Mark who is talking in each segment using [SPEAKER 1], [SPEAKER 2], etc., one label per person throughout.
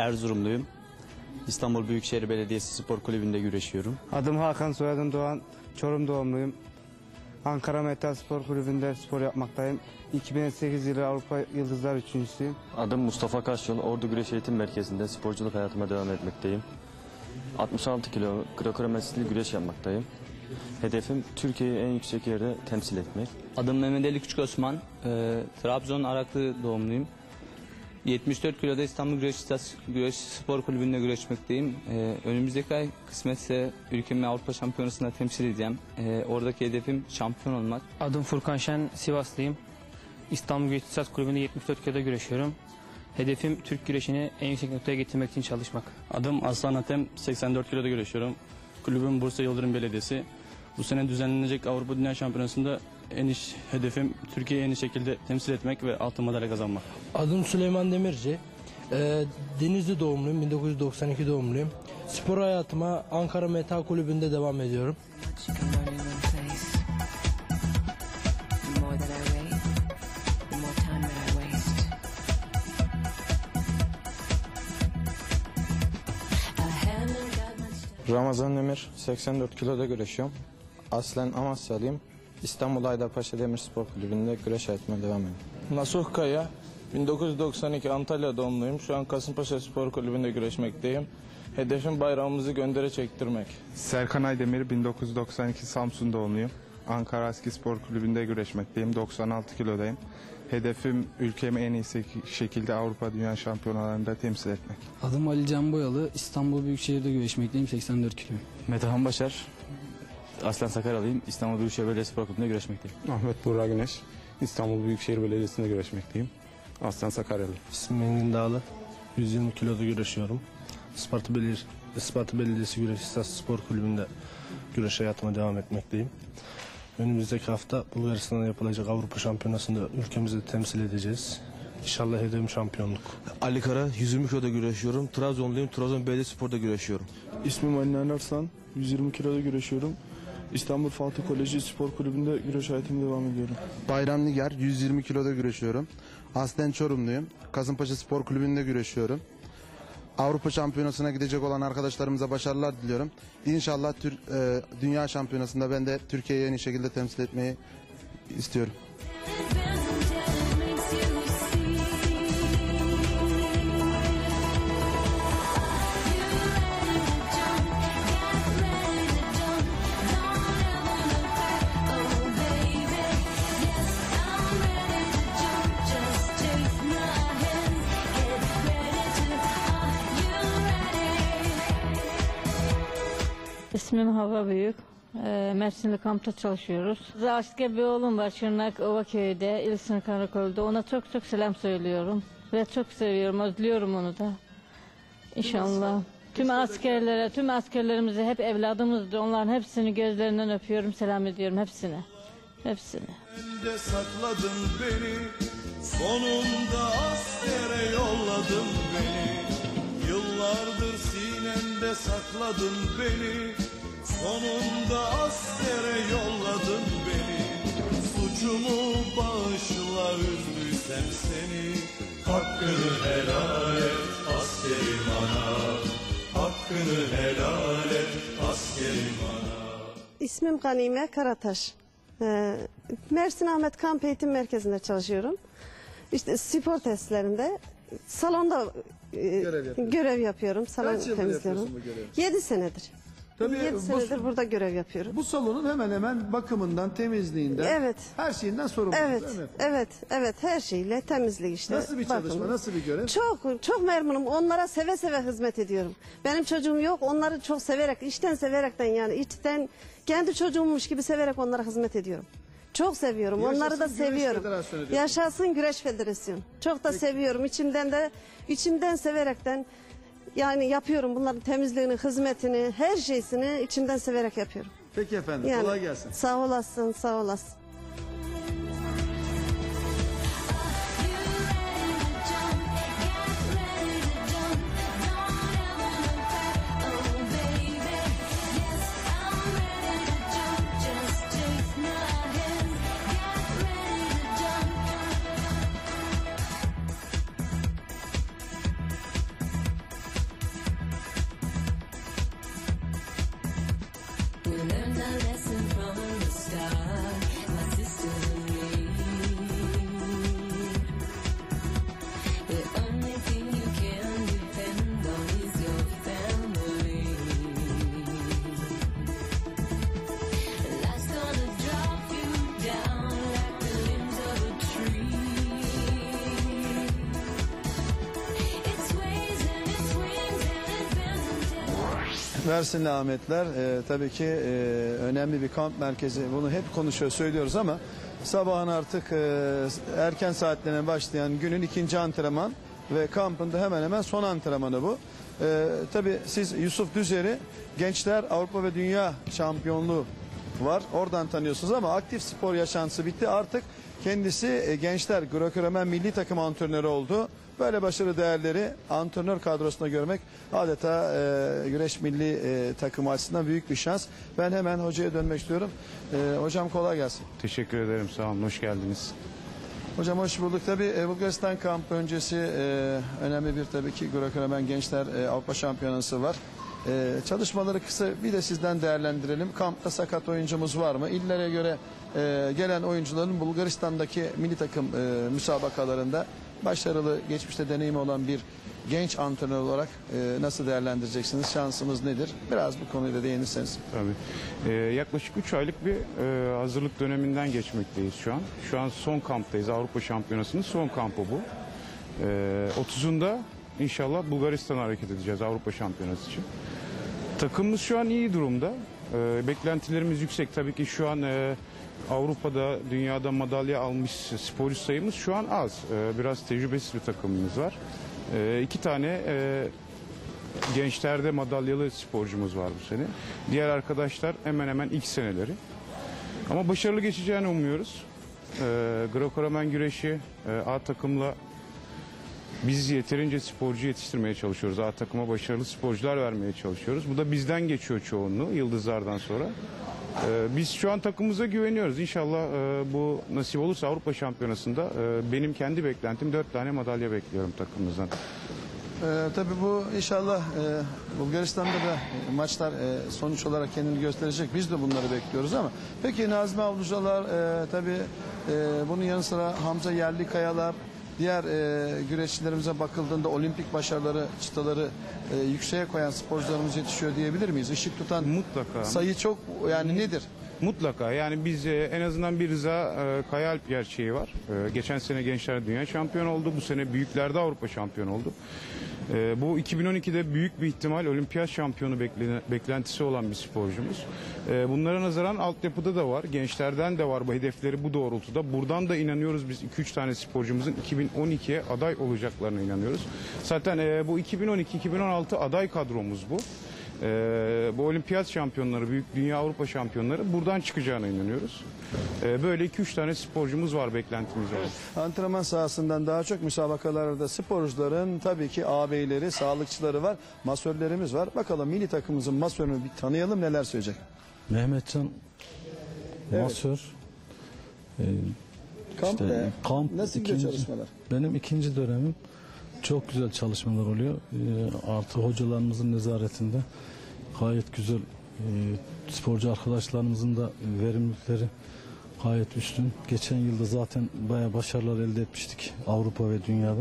[SPEAKER 1] Erzurumluyum. İstanbul Büyükşehir Belediyesi Spor Kulübü'nde güreşiyorum.
[SPEAKER 2] Adım Hakan, soyadım Doğan. Çorum doğumluyum. Ankara Metal Spor Kulübü'nde spor yapmaktayım. 2008 yılı Avrupa Yıldızlar Üçüncüsüyüm.
[SPEAKER 3] Adım Mustafa Kaşyol. Ordu Güreş Eğitim Merkezi'nde sporculuk hayatıma devam etmekteyim. 66 kilo krokrometrili güreş yapmaktayım. Hedefim Türkiye'yi en yüksek yerde temsil etmek.
[SPEAKER 1] Adım Mehmet Ali Küçük Osman. Ee, Trabzon Araklı doğumluyum. 74 kiloda İstanbul Güreş, Güreş Spor Kulübü'nde güreşmekteyim. Ee, önümüzdeki ay kısmetse ülkemi Avrupa Şampiyonası'nda temsil edeceğim. Ee, oradaki hedefim şampiyon olmak.
[SPEAKER 4] Adım Furkan Şen, Sivaslıyım. İstanbul Güreş İstas Kulübü'nde 74 kiloda güreşiyorum. Hedefim Türk güreşini en yüksek noktaya getirmek için çalışmak.
[SPEAKER 5] Adım Aslan Atem, 84 kiloda güreşiyorum. Kulübüm Bursa Yıldırım Belediyesi. Bu sene düzenlenecek Avrupa Dünya Şampiyonası'nda en iş hedefim Türkiye'yi en iyi şekilde temsil etmek ve altın madalya kazanmak.
[SPEAKER 6] Adım Süleyman Demirci. Ee, Denizli doğumluyum. 1992 doğumluyum. Spor hayatıma Ankara Metal Kulübü'nde devam ediyorum.
[SPEAKER 7] Ramazan Demir, 84 kiloda güreşiyorum. Aslen Amasyalıyım. İstanbul Haydarpaşa Demir Spor Kulübü'nde güreş hayatıma devam ediyorum.
[SPEAKER 8] Nasuh Kaya, 1992 Antalya doğumluyum. Şu an Kasımpaşa Spor Kulübü'nde güreşmekteyim. Hedefim bayrağımızı göndere çektirmek.
[SPEAKER 2] Serkan Aydemir, 1992 Samsun doğumluyum. Ankara Aski Spor Kulübü'nde güreşmekteyim. 96 kilodayım. Hedefim ülkemi en iyi şekilde Avrupa Dünya Şampiyonalarında temsil etmek.
[SPEAKER 9] Adım Ali Can Boyalı. İstanbul Büyükşehir'de güreşmekteyim. 84 kiloyum.
[SPEAKER 3] Metehan Başar. Aslen Sakaryalıyım. İstanbul Büyükşehir Belediyesi Spor Kulübü'nde güreşmekteyim.
[SPEAKER 2] Ahmet Burak Güneş, İstanbul Büyükşehir Belediyesi'nde güreşmekteyim. Aslan Sakaryalı.
[SPEAKER 6] İsmim Engin Dağlı. 120 kiloda güreşiyorum. Isparta, Belediyesi, Isparta Belediyesi Güreş İstas Spor Kulübü'nde güreş hayatıma devam etmekteyim. Önümüzdeki hafta Bulgaristan'da yapılacak Avrupa Şampiyonası'nda ülkemizi temsil edeceğiz. İnşallah hedefim şampiyonluk.
[SPEAKER 10] Ali Kara 120 kiloda güreşiyorum. Trabzonluyum. Trabzon Belediyespor'da güreşiyorum.
[SPEAKER 8] İsmim Ali Arslan, 120 kiloda güreşiyorum. İstanbul Fatih Koleji Spor Kulübü'nde güreş hayatıma devam ediyorum.
[SPEAKER 7] Bayram Nigar, 120 kiloda güreşiyorum. Aslen Çorumluyum. Kasımpaşa Spor Kulübü'nde güreşiyorum. Avrupa Şampiyonası'na gidecek olan arkadaşlarımıza başarılar diliyorum. İnşallah Tür- e, Dünya Şampiyonası'nda ben de Türkiye'yi en iyi şekilde temsil etmeyi istiyorum.
[SPEAKER 11] İsmim Hava Büyük. Ee, Mersinli kampta çalışıyoruz. Aşkı bir oğlum var Şırnak Ova köyde, İlsin Karakol'da. Ona çok çok selam söylüyorum. Ve çok seviyorum, özlüyorum onu da. İnşallah. Tüm askerlere, tüm askerlerimize hep evladımızdı. Onların hepsini gözlerinden öpüyorum, selam ediyorum hepsine. Hepsine.
[SPEAKER 12] Elinde sakladın beni Sonunda askere yolladın beni Yıllardır sinemde sakladın beni Sonunda askere yolladın beni Suçumu bağışla üzdüysem seni Hakkını helal et askerim ana Hakkını helal et askerim ana
[SPEAKER 13] İsmim Ganime Karataş. Ee, Mersin Ahmet Kamp Eğitim Merkezi'nde çalışıyorum. İşte spor testlerinde salonda e, görev, yapıyorum. Salon
[SPEAKER 14] Kaç
[SPEAKER 13] temizliyorum.
[SPEAKER 14] yapıyorsun bu görevi?
[SPEAKER 13] 7 senedir.
[SPEAKER 14] Tabii
[SPEAKER 13] 7
[SPEAKER 14] bu-
[SPEAKER 13] senedir burada görev yapıyorum.
[SPEAKER 14] Bu salonun hemen hemen bakımından, temizliğinden,
[SPEAKER 13] Evet.
[SPEAKER 14] her şeyinden sorumlusunuz
[SPEAKER 13] Evet,
[SPEAKER 14] değil mi?
[SPEAKER 13] evet, evet her şeyle temizlik işte.
[SPEAKER 14] Nasıl bir çalışma,
[SPEAKER 13] bakımı.
[SPEAKER 14] nasıl bir görev?
[SPEAKER 13] Çok, çok memnunum. Onlara seve seve hizmet ediyorum. Benim çocuğum yok. Onları çok severek, içten severekten yani içten kendi çocuğummuş gibi severek onlara hizmet ediyorum. Çok seviyorum.
[SPEAKER 14] Yaşasın
[SPEAKER 13] Onları da
[SPEAKER 14] Güreş
[SPEAKER 13] seviyorum.
[SPEAKER 14] Federasyonu diyorsun.
[SPEAKER 13] Yaşasın Güreş Federasyonu. Çok da seviyorum. İçimden de içimden severekten yani yapıyorum bunların temizliğini, hizmetini, her şeysini içimden severek yapıyorum.
[SPEAKER 14] Peki efendim,
[SPEAKER 13] Yani,
[SPEAKER 14] kolay gelsin.
[SPEAKER 13] Sağ olasın, sağ olasın.
[SPEAKER 14] Mersinli Ahmetler e, tabii ki e, önemli bir kamp merkezi. Bunu hep konuşuyor, söylüyoruz ama sabahın artık e, erken saatlerine başlayan günün ikinci antrenman ve kampında hemen hemen son antrenmanı bu. E, tabii siz Yusuf Düzer'i Gençler Avrupa ve Dünya Şampiyonluğu var. Oradan tanıyorsunuz ama aktif spor yaşantısı bitti. Artık kendisi e, Gençler Grokörömen milli takım antrenörü oldu. Böyle başarı değerleri antrenör kadrosunda görmek adeta e, güreş milli e, takımı açısından büyük bir şans. Ben hemen hocaya dönmek istiyorum. E, hocam kolay gelsin.
[SPEAKER 2] Teşekkür ederim sağ olun hoş geldiniz.
[SPEAKER 14] Hocam hoş bulduk. Tabii e, Bulgaristan kampı öncesi e, önemli bir tabii ki Grokörömen Gençler e, Avrupa Şampiyonası var. E, çalışmaları kısa bir de sizden değerlendirelim. Kampta sakat oyuncumuz var mı? İllere göre e, gelen oyuncuların Bulgaristan'daki milli takım e, müsabakalarında başarılı geçmişte deneyimi olan bir genç antrenör olarak e, nasıl değerlendireceksiniz? Şansımız nedir? Biraz bu konuyla değinirseniz.
[SPEAKER 2] Tabii. Ee, yaklaşık 3 aylık bir e, hazırlık döneminden geçmekteyiz şu an. Şu an son kamptayız. Avrupa Şampiyonası'nın son kampı bu. Ee, 30'unda inşallah Bulgaristan'a hareket edeceğiz Avrupa Şampiyonası için. Takımımız şu an iyi durumda. Ee, beklentilerimiz yüksek. Tabii ki şu an e, Avrupa'da, dünyada madalya almış sporcu sayımız şu an az. Ee, biraz tecrübesiz bir takımımız var. Ee, iki tane e, gençlerde madalyalı sporcumuz var bu sene. Diğer arkadaşlar hemen hemen ilk seneleri. Ama başarılı geçeceğini umuyoruz. Ee, Greco-Romen güreşi e, A takımla biz yeterince sporcu yetiştirmeye çalışıyoruz. A takıma başarılı sporcular vermeye çalışıyoruz. Bu da bizden geçiyor çoğunluğu yıldızlardan sonra. Ee, biz şu an takımımıza güveniyoruz. İnşallah e, bu nasip olursa Avrupa Şampiyonası'nda e, benim kendi beklentim 4 tane madalya bekliyorum takımımızdan.
[SPEAKER 14] Ee, tabii bu inşallah e, Bulgaristan'da da e, maçlar e, sonuç olarak kendini gösterecek. Biz de bunları bekliyoruz ama peki Nazmi Avlucalar e, tabii e, bunun yanı sıra Hamza Yerlikayalar diğer e, güreşçilerimize bakıldığında olimpik başarıları, çıtaları e, yükseğe koyan sporcularımız yetişiyor diyebilir miyiz? Işık tutan
[SPEAKER 2] Mutlaka.
[SPEAKER 14] sayı çok yani nedir?
[SPEAKER 2] Mutlaka yani biz e, en azından bir Rıza e, Kayaalp gerçeği var. E, geçen sene Gençler Dünya Şampiyonu oldu. Bu sene büyüklerde Avrupa Şampiyonu oldu. E, bu 2012'de büyük bir ihtimal olimpiyat şampiyonu beklene- beklentisi olan bir sporcumuz. E, bunlara nazaran altyapıda da var. Gençlerden de var bu hedefleri bu doğrultuda. Buradan da inanıyoruz biz 2-3 tane sporcumuzun 2012'ye aday olacaklarına inanıyoruz. Zaten e, bu 2012-2016 aday kadromuz bu. Ee, bu olimpiyat şampiyonları, büyük dünya Avrupa şampiyonları buradan çıkacağına inanıyoruz. Ee, böyle 2-3 tane sporcumuz var beklentimiz var.
[SPEAKER 14] Antrenman sahasından daha çok müsabakalarda sporcuların tabii ki ağabeyleri, sağlıkçıları var, masörlerimiz var. Bakalım milli takımımızın masörünü bir tanıyalım neler söyleyecek.
[SPEAKER 15] Mehmetcan
[SPEAKER 14] Evet.
[SPEAKER 15] masör. Ee,
[SPEAKER 14] Kamp
[SPEAKER 15] işte
[SPEAKER 14] ne?
[SPEAKER 15] kamp
[SPEAKER 14] Nasıl gidiyor
[SPEAKER 15] ikinci-
[SPEAKER 14] çalışmalar?
[SPEAKER 15] Benim ikinci dönemim çok güzel çalışmalar oluyor. Ee, artı hocalarımızın nezaretinde gayet güzel e, sporcu arkadaşlarımızın da verimlilikleri gayet üstün. Geçen yılda zaten bayağı başarılar elde etmiştik Avrupa ve dünyada.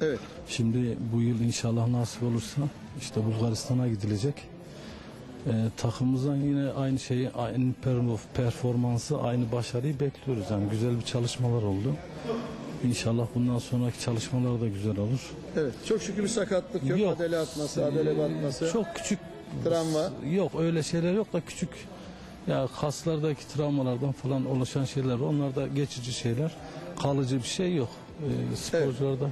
[SPEAKER 14] Evet.
[SPEAKER 15] Şimdi bu yıl inşallah nasip olursa işte Bulgaristan'a gidilecek. Ee, takımımızdan yine aynı şeyi, aynı perform- performansı, aynı başarıyı bekliyoruz. Yani güzel bir çalışmalar oldu. İnşallah bundan sonraki çalışmalar da güzel olur.
[SPEAKER 14] Evet. Çok şükür bir sakatlık yok.
[SPEAKER 15] Yok.
[SPEAKER 14] Adele atması, adele batması.
[SPEAKER 15] Çok küçük
[SPEAKER 14] Travma.
[SPEAKER 15] Yok öyle şeyler yok da küçük ya kaslardaki travmalardan falan oluşan şeyler onlar da geçici şeyler. Kalıcı bir şey yok. Ee, sporcularda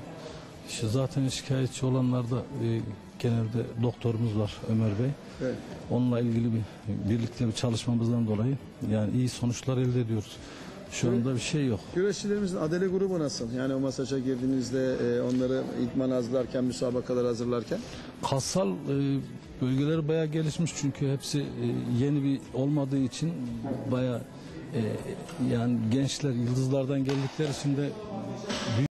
[SPEAKER 15] işte zaten şikayetçi olanlarda e, genelde doktorumuz var Ömer Bey.
[SPEAKER 14] Evet.
[SPEAKER 15] Onunla ilgili bir birlikte bir çalışmamızdan dolayı yani iyi sonuçlar elde ediyoruz. Şu anda bir şey yok.
[SPEAKER 14] Güreşçilerimizin adele grubu nasıl? Yani o masaja girdiğinizde e, onları idman hazırlarken, müsabakalar hazırlarken.
[SPEAKER 15] Kassal e, bölgeleri bayağı gelişmiş çünkü hepsi e, yeni bir olmadığı için bayağı e, yani gençler yıldızlardan geldikleri için de büyük